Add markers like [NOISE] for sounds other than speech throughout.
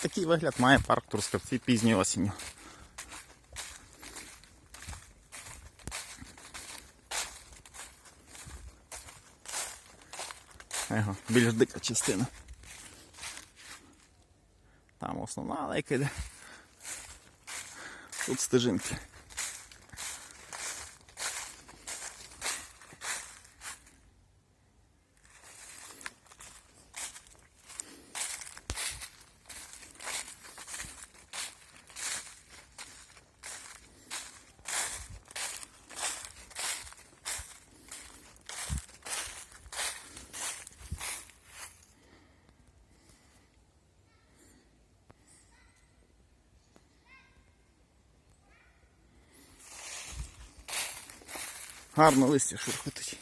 такий вигляд має парк Трускавці пізньої осінню. Його, більш дика частина. Там основна алейка йде. Тут стежинки. Гарно листя шурхотить.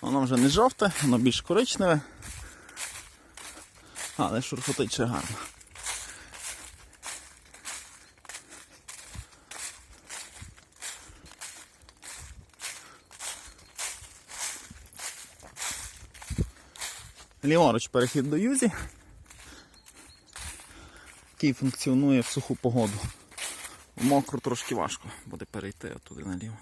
Воно вже не жовте, воно більш коричневе. Але шурхотить ще гарно. Ліворуч перехід до Юзі, який функціонує в суху погоду. В мокру трошки важко буде перейти туди наліво.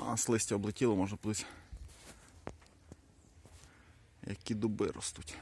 А, з листя облетіло, може плити. Які дуби ростуть.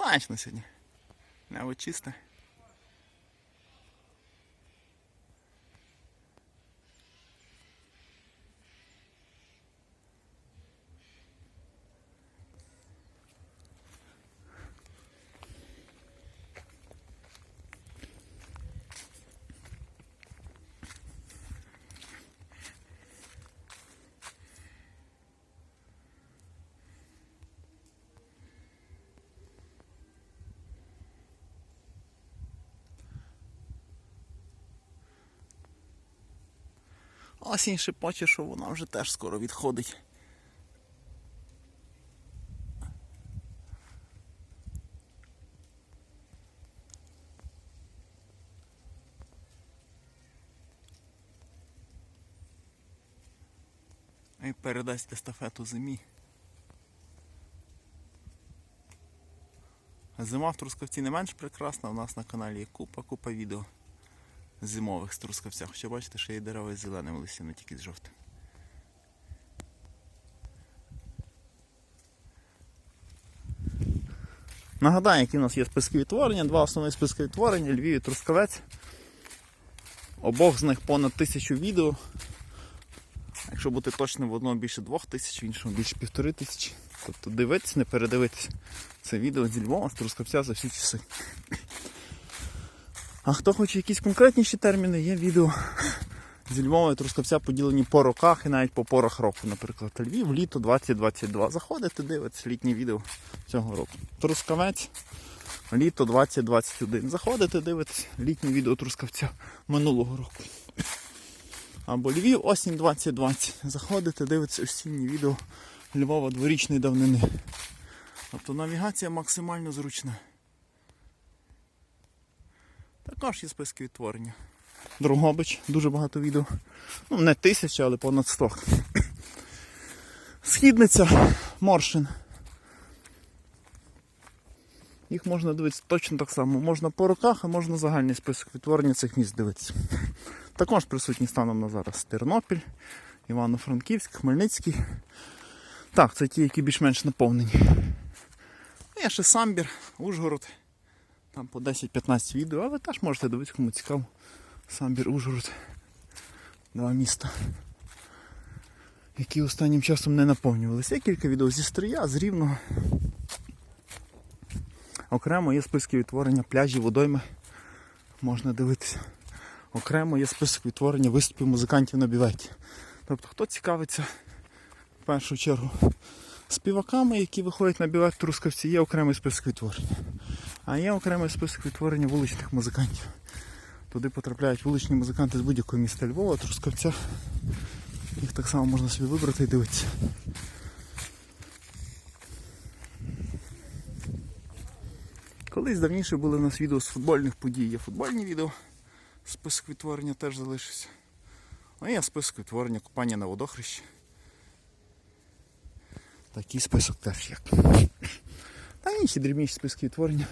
Сонячно сьогодні. Небо чисте. Осінь шепоче, що вона вже теж скоро відходить. І передасть естафету зимі. Зима в Трускавці не менш прекрасна, у нас на каналі є купа, купа відео зимових з Трускавця. Хоча бачите, що є дерева з зеленим листям, не тільки з жовтим. Нагадаю, які у нас є списки відтворення. Два основні списки відтворення Львів і Трускавець. Обох з них понад тисячу відео. Якщо бути точним, в одному більше двох тисяч, в іншому більше півтори тисячі. Тобто дивитись, не передивитись це відео зі Львова, з Трускавця за всі часи. А хто хоче якісь конкретніші терміни, є відео зі Львова і Трускавця поділені по роках і навіть по порах року. Наприклад, Львів, літо 2022. Заходите, дивитесь літні відео цього року. Трускавець, літо 2021. Заходите, дивитесь літні відео Трускавця минулого року. Або Львів, осінь 2020. Заходите, дивитесь осінні відео Львова дворічної давнини. Тобто навігація максимально зручна. Також є списки відтворення. Другобич, дуже багато відео. Ну, не тисяча, але понад 100. Східниця, Моршин. Їх можна дивитися точно так само. Можна по роках, а можна загальний список відтворення цих міст дивитися. Також присутні станом на зараз Тернопіль, Івано-Франківськ, Хмельницький. Так, це ті, які більш-менш наповнені. Є ще Самбір, Ужгород. Там по 10-15 відео, а ви теж можете дивитися, кому цікаво. Самбір Ужгород. Два міста. які останнім часом не наповнювалися. Є кілька відео зі стрия, з рівного. Окремо є списки відтворення пляжів, водойми. Можна дивитися. Окремо є список відтворення виступів музикантів на біветі. Тобто, хто цікавиться в першу чергу співаками, які виходять на бівет в Трускавці, є окремий список відтворення. А є окремий список відтворення вуличних музикантів. Туди потрапляють вуличні музиканти з будь-якого міста Львова, Трускавця. Їх так само можна собі вибрати і дивитися. Колись давніше були у нас відео з футбольних подій. Є футбольні відео. Список відтворення теж залишився. А є список відтворення купання на водохрещі. Такий список теж є. Та інші дрібніші списки відтворення,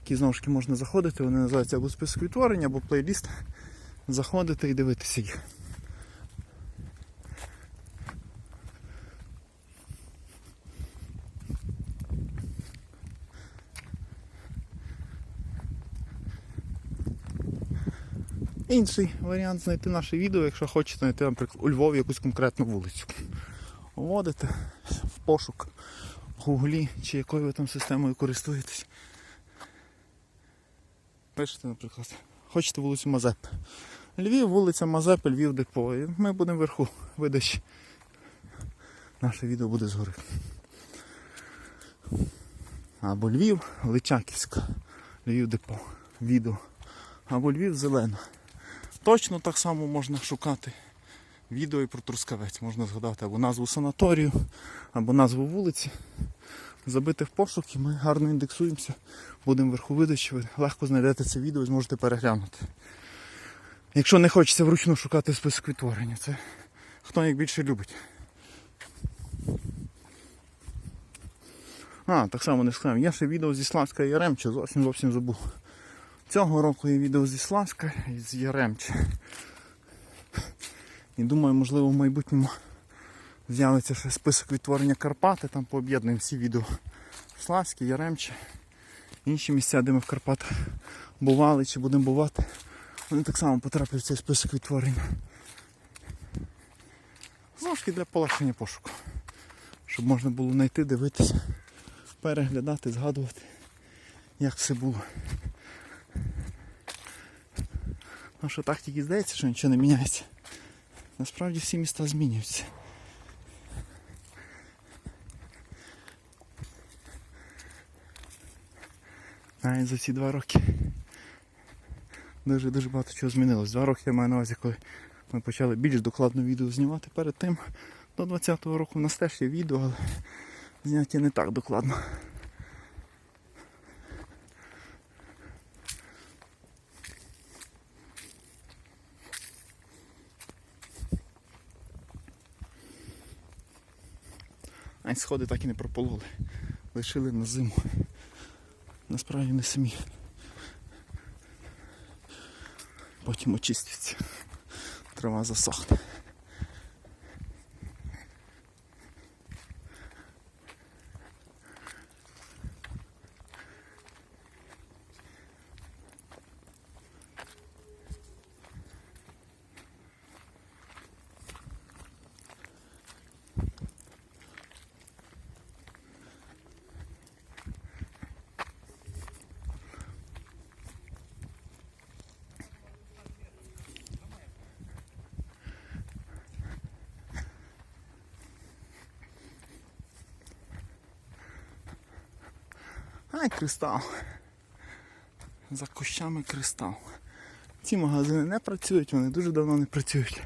які знову ж таки можна заходити, вони називаються або список відтворення, або плейліст. Заходити і дивитися їх. Інший варіант знайти наше відео, якщо хочете знайти, наприклад, у Львові якусь конкретну вулицю. Вводите в пошук гуглі чи якою ви там системою користуєтесь. Пишете, наприклад, хочете вулицю Мазепи. Львів, вулиця Мазепи, Львів Депо. І ми будемо вверху видачі. Наше відео буде згори. Або Львів, Личаківська, Львів Депо. Відео. Або Львів Зелена. Точно так само можна шукати відео і про Трускавець. Можна згадати або назву санаторію, або назву вулиці. Забити в пошук і ми гарно індексуємося. Будемо вверху видачі, ви легко знайдете це відео і зможете переглянути. Якщо не хочеться вручну шукати список відтворення, це хто як більше любить. А, так само не сказав. Є ще відео зі Славська і Яремча, зовсім зовсім забув. Цього року є відео зі Славська і з Яремча. І думаю, можливо, в майбутньому [LAUGHS] з'явиться ще список відтворення Карпати, там пооб'єднуємо всі відео. Славське, Яремче, інші місця, де ми в Карпатах бували чи будемо бувати. Вони так само потраплять в цей список відтворення. Знову для полегшення пошуку. Щоб можна було знайти, дивитися, переглядати, згадувати, як все було. Ну що так тільки здається, що нічого не міняється. Насправді всі міста змінюються. Навіть за ці два роки дуже дуже багато чого змінилось. Два роки я маю на увазі, коли ми почали більш докладно відео знімати. Перед тим до 20-го року в нас теж є відео, але зняття не так докладно. Й сходи так і не пропололи. Лишили на зиму. Насправді не самі. Потім очистяться. Трава засохне. Ай, кристал. За кущами кристал. Ці магазини не працюють, вони дуже давно не працюють.